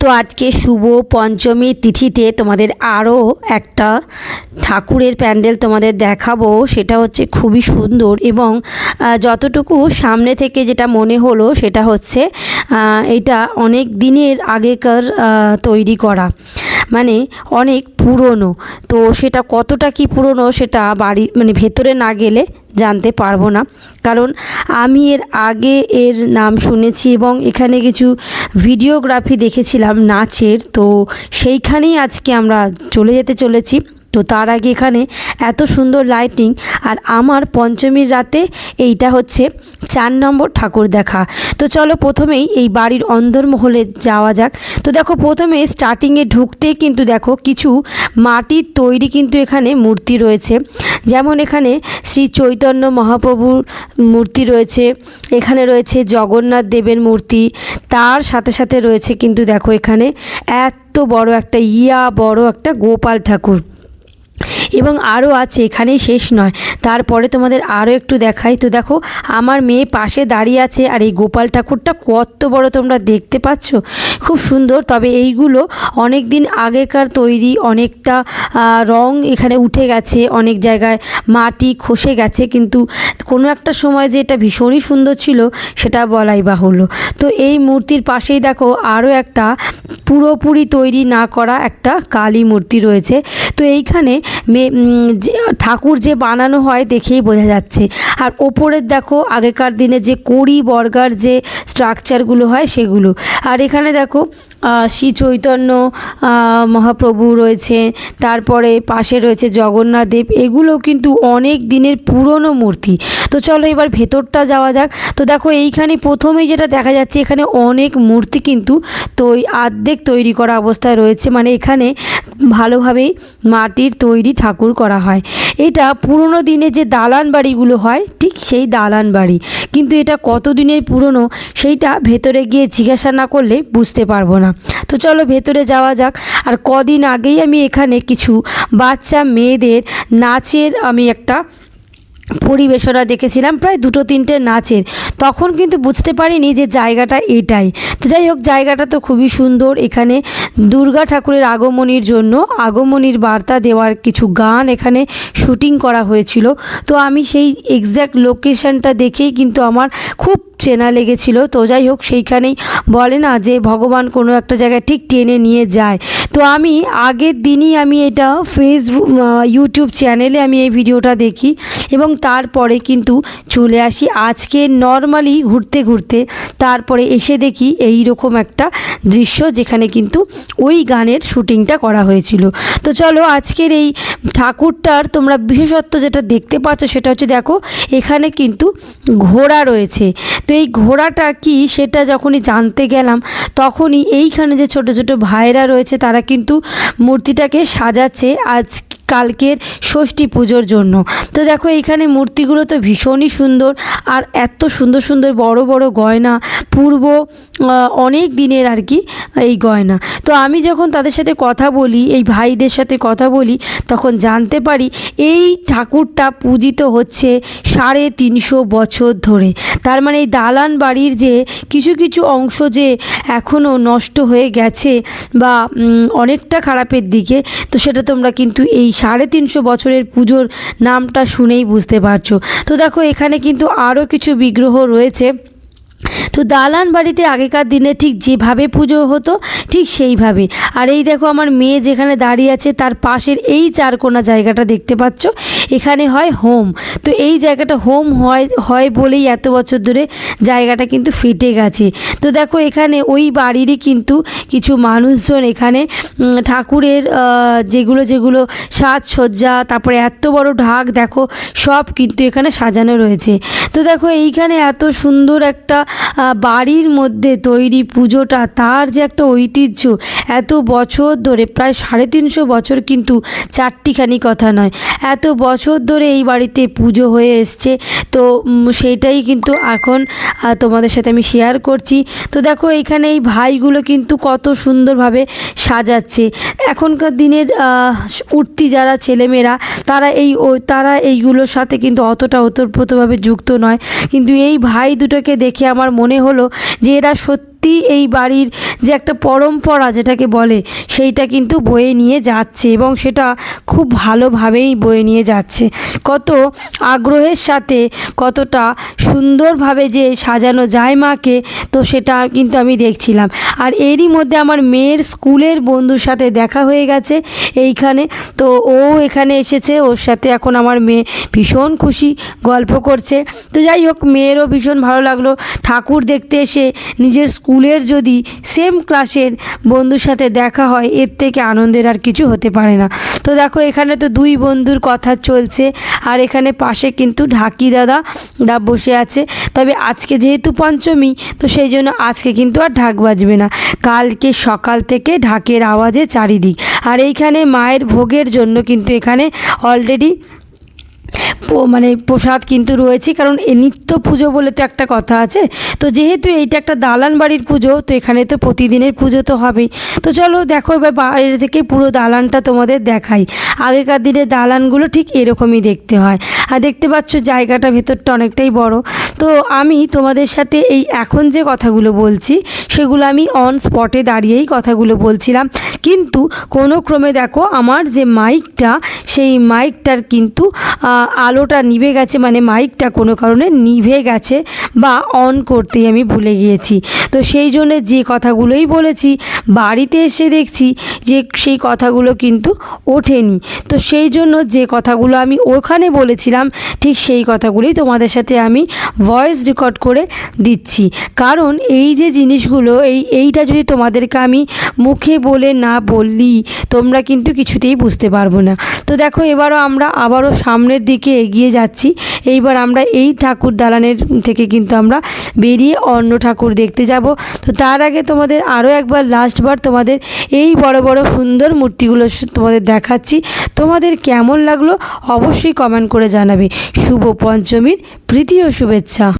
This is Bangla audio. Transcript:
তো আজকে শুভ পঞ্চমী তিথিতে তোমাদের আরও একটা ঠাকুরের প্যান্ডেল তোমাদের দেখাবো, সেটা হচ্ছে খুবই সুন্দর এবং যতটুকু সামনে থেকে যেটা মনে হলো সেটা হচ্ছে এটা অনেক দিনের আগেকার তৈরি করা মানে অনেক পুরনো, তো সেটা কতটা কি পুরনো সেটা বাড়ি মানে ভেতরে না গেলে জানতে পারব না। কারণ আমি এর আগে এর নাম শুনেছি এবং এখানে কিছু ভিডিওগ্রাফি দেখেছিলাম নাচের। তো সেইখানেই আজকে আমরা চলে যেতে চলেছি। তো তার আগে এখানে এত সুন্দর লাইটিং আর আমার পঞ্চমীর রাতে এইটা হচ্ছে চার নম্বর ঠাকুর দেখা। তো চলো প্রথমেই এই বাড়ির অন্দরমহলে যাওয়া যাক। তো দেখো প্রথমে স্টার্টিংয়ে ঢুকতেই কিন্তু দেখো কিছু মাটির তৈরি কিন্তু এখানে মূর্তি রয়েছে। যেমন এখানে শ্রী চৈতন্য মহাপ্রভুর মূর্তি রয়েছে, এখানে রয়েছে জগন্নাথ দেবের মূর্তি, তার সাথে সাথে রয়েছে কিন্তু দেখো এখানে এত বড় একটা, ইয়া বড় একটা গোপাল ঠাকুর। এবং আরও আছে, এখানেই শেষ নয়। তারপরে তোমাদের আরও একটু দেখাই। তো দেখো, আমার মেয়ে পাশে দাঁড়িয়ে আছে আর এই গোপাল ঠাকুরটা কত বড় তোমরা দেখতে পাচ্ছ? খুব সুন্দর। তবে এইগুলো অনেক দিন আগেকার তৈরি, অনেকটা রং এখানে উঠে গেছে, অনেক জায়গায় মাটি খসে গেছে, কিন্তু কোনো একটা সময় যে এটা ভীষণই সুন্দর ছিল, সেটা বলাই বাহুল্য। তো এই মূর্তির পাশেই দেখো, আরও একটা পুরোপুরি তৈরি না করা একটা কালী মূর্তি রয়েছে। তো এইখানে ঠাকুর যে বানানো হয় দেখেই বোঝা যাচ্ছে। আর ওপরের দেখো, আগেকার দিনে যে কড়ি, বর্গার যে স্ট্রাকচারগুলো হয় সেগুলো। আর এখানে দেখো শ্রী চৈতন্য মহাপ্রভু রয়েছে তারপরে পাশে রয়েছে জগন্নাথ দেব। এগুলো কিন্তু অনেক দিনের পুরনো মূর্তি। তো চলো এবার ভেতরটা যাওয়া যাক। তো দেখো এইখানে প্রথমেই যেটা দেখা যাচ্ছে, এখানে অনেক মূর্তি কিন্তু তো, আর্ধেক তৈরি করা অবস্থায় রয়েছে। মানে এখানে ভালোভাবেই মাটির তৈরি ঠাকুর করা হয়। এটা পুরনো দিনে যে দালান বাড়িগুলো হয়, ঠিক সেই দালান বাড়ি। কিন্তু এটা কত দিনের পুরনো, সেইটা ভেতরে গিয়ে জিজ্ঞাসা না করলে বুঝতে পারব না। তো চলো ভেতরে যাওয়া যাক। আর কদিন আগেই আমি এখানে কিছু বাচ্চা, মেয়েদের নাচের আমি একটা পরিবেশনা দেখেছিলাম, প্রায় দুটো তিনটে নাচের। তখন কিন্তু বুঝতে পারিনি যে জায়গাটা এটাই। তো যাই হোক, জায়গাটা তো খুবই সুন্দর। এখানে দুর্গা ঠাকুরের আগমনীর জন্য আগমনীর বার্তা দেওয়ার কিছু গান এখানে শুটিং করা হয়েছিল। তো আমি সেই এক্স্যাক্ট লোকেশনটা দেখেই কিন্তু আমার খুব চেনা লেগেছিল। তো যাই হোক, সেইখানেই বলে না যে ভগবান কোনো একটা জায়গায় ঠিক টেনে নিয়ে যায়। তো আমি আগের দিনই আমি এটা ফেসবুক ইউটিউব চ্যানেলে আমি এই ভিডিওটা দেখি এবং তারপরে কিন্তু চলে আসি। আজকে নর্মালি ঘুরতে ঘুরতে তারপরে এসে দেখি এই রকম একটা দৃশ্য যেখানে কিন্তু ওই গানের শুটিংটা করা হয়েছিল। তো চলো আজকের এই ঠাকুরটার তোমরা বিশেষত্ব যেটা দেখতে পাচ্ছ সেটা হচ্ছে, দেখো এখানে কিন্তু ঘোড়া রয়েছে। তো এই ঘোড়াটা কি সেটা যখনই জানতে গেলাম, তখনই এইখানে যে ছোট ছোট ভাইরা রয়েছে তারা কিন্তু মূর্তিটাকে সাজাচ্ছে। আজ কালকের ষষ্ঠী পুজোর জন্য। তো দেখো, এইখানে মূর্তিগুলো তো ভীষণই সুন্দর আর এত সুন্দর সুন্দর বড় বড় গয়না, পূর্ব অনেক দিনের আর কি এই গয়না। তো আমি যখন তাদের সাথে কথা বলি, এই ভাইদের সাথে কথা বলি, তখন জানতে পারি এই ঠাকুরটা পূজিত হচ্ছে সাড়ে তিনশো বছর ধরে। তার মানে এই দালান বাড়ির যে কিছু কিছু অংশ যে এখনও নষ্ট হয়ে গেছে বা অনেকটা খারাপের দিকে, তো সেটা তোমরা কিন্তু এই সাড়ে তিনশো বছরের পুজোর নামটা শুনেই বুঝতে পারছ। তো দেখো, এখানে কিন্তু আরও কিছু বিগ্রহ রয়েছে। তো দালান বাড়িতে আগেকার দিনে ঠিক যেভাবে পুজো হতো, ঠিক সেইভাবে। আর এই দেখো আমার মেয়ে যেখানে দাঁড়িয়ে আছে, তার পাশের এই চারকোনা জায়গাটা দেখতে পাচ্ছ? এখানে হয় হোম তো এই জায়গাটা হোম হয় হয় বলেই এত বছর ধরে জায়গাটা কিন্তু ফেটে গেছে। তো দেখো এখানে ওই বাড়িরই কিন্তু কিছু মানুষজন এখানে ঠাকুরের যেগুলো যেগুলো সাজসজ্জা, তারপরে এত বড় ঢাক, দেখো সব কিন্তু এখানে সাজানো রয়েছে। তো দেখো এইখানে এত সুন্দর একটা বাড়ির মধ্যে তৈরি পুজোটা তার যে একটা ঐতিহ্য, এত বছর ধরে, প্রায় সাড়ে তিনশো বছর কিন্তু চারটিখানি কথা নয়। এত বছর ধরে এই বাড়িতে পুজো হয়ে এসছে। তো সেইটাই কিন্তু এখন তোমাদের সাথে আমি শেয়ার করছি। তো দেখো, এখানে এই ভাইগুলো কিন্তু কত সুন্দরভাবে সাজাচ্ছে। এখনকার দিনের উঠতি যারা ছেলেমেয়েরা, তারা এই তারা এইগুলোর সাথে কিন্তু অতটা ওতপ্রোতভাবে যুক্ত নয়। কিন্তু এই ভাই দুটোকে দেখে আমার মনে হলো যে এরা সত্যি সত্যি এই বাড়ির যে একটা পরম্পরা যেটাকে বলে, সেইটা কিন্তু বয়ে নিয়ে যাচ্ছে এবং সেটা খুব ভালোভাবেই বয়ে নিয়ে যাচ্ছে। কত আগ্রহের সাথে কতটা সুন্দরভাবে যে সাজানো যায় মাকে, তো সেটা কিন্তু আমি দেখছিলাম। আর এরই মধ্যে আমার মেয়ের স্কুলের বন্ধুর সাথে দেখা হয়ে গেছে এইখানে। তো ও এখানে এসেছে, ওর সাথে এখন আমার মেয়ে ভীষণ খুশি, গল্প করছে। তো যাই হোক, মেয়েরও ভীষণ ভালো লাগল। ঠাকুর দেখতে এসে নিজের স্কুলের যদি সেম ক্লাসের বন্ধুর সাথে দেখা হয়, এর থেকে আনন্দের আর কিছু হতে পারে না। তো দেখো, এখানে তো দুই বন্ধুর কথা চলছে, আর এখানে পাশে কিন্তু ঢাকি দাদা দা বসে আছে। তবে আজকে যেহেতু পঞ্চমী, তো সেই জন্য আজকে কিন্তু আর ঢাক বাজবে না। কালকে সকাল থেকে ঢাকের আওয়াজে চারিদিক। আর এইখানে মায়ের ভোগের জন্য কিন্তু এখানে অলরেডি মানে প্রসাদ কিন্তু রয়েছে, কারণ এ নিত্য পুজো বলে তো একটা কথা আছে। তো যেহেতু এইটা একটা দালান বাড়ির পুজো, তো এখানে তো প্রতিদিনের পুজো তো হবেই। তো চলো দেখো এবার বাইরে থেকে পুরো দালানটা তোমাদের দেখাই। আগেকার দিনে দালানগুলো ঠিক এরকমই দেখতে হয়। আর দেখতে পাচ্ছ জায়গাটা ভেতরটা অনেকটাই বড়। তো আমি তোমাদের সাথে এই এখন যে কথাগুলো বলছি, সেগুলো আমি অন স্পটে দাঁড়িয়েই কথাগুলো বলছিলাম। কিন্তু কোনো ক্রমে দেখো আমার যে মাইকটা সেই মাইকটার কিন্তু আলোটা নিভে গেছে মানে মাইকটা কোনো কারণে নিভে গেছে বা অন করতেই আমি ভুলে গিয়েছি। তো সেই জন্য যে কথাগুলোই বলেছি, বাড়িতে এসে দেখছি যে সেই কথাগুলো কিন্তু ওঠেনি। তো সেই জন্য যে কথাগুলো আমি ওখানে বলেছিলাম, ঠিক সেই কথাগুলোই তোমাদের সাথে আমি ভয়েস রেকর্ড করে দিচ্ছি। কারণ এই যে জিনিসগুলো, এই, এইটা যদি তোমাদেরকে আমি মুখে বলে না বললি, তোমরা কিন্তু কিছুতেই বুঝতে পারব না। তো দেখো এবারও আমরা আবারও সামনের দিকে এগিয়ে যাচ্ছি। এইবার আমরা এই ঠাকুর দালানের থেকে কিন্তু আমরা বেরিয়ে অন্য ঠাকুর দেখতে যাব। তো তার আগে তোমাদের আরও একবার লাস্টবার তোমাদের এই বড় বড় সুন্দর মূর্তিগুলো তোমাদের দেখাচ্ছি। তোমাদের কেমন লাগল অবশ্যই কমেন্ট করে জানাবে। শুভ পঞ্চমীর প্রীতি ও শুভেচ্ছা।